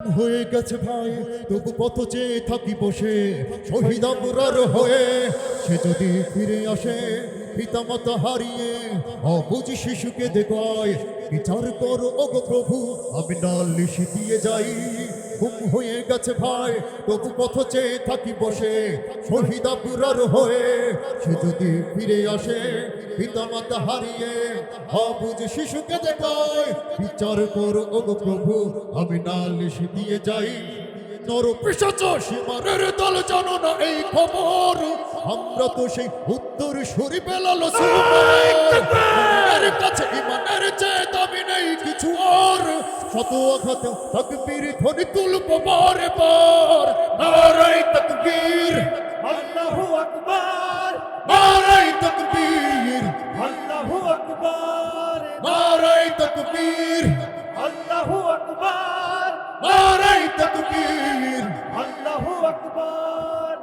হয়ে গেছে ভাই, তবু কত চেয়ে থাকি বসে, শহীদ আমরার হয়ে, সে যদি ফিরে আসে পিতামাতা হারিয়ে অবুঝ শিশুকে দেখায়, বিচার কর ওগো প্রভু, আমি নালিশি দিয়ে যাই। ঘুম হয়ে গেছে ভাই, তবু কত চেয়ে থাকি বসে, শহীদ আবুরার হয়ে। সে যদি ফিরে আসে, পিতামাতা হারিয়ে অবুঝ শিশুকে দেখায়, বিচার কর ওগো প্রভু, আমি নালিশ দিয়ে যাই। নর পিসাচ সীমারের দল জানো না এই খবর। আমরা তো সেই উত্তর সুরি পেলাল কাছে ইমানের চেয়ে দাবি নেই কিছু আর। শত আঘাত তকবীর ধ্বনি তুলব বারে বার নারাই তকবীর। আল্লাহু আকবার। নারাই তকবীর। আল্লাহু আকবার। নারাই তকবীর। আকবার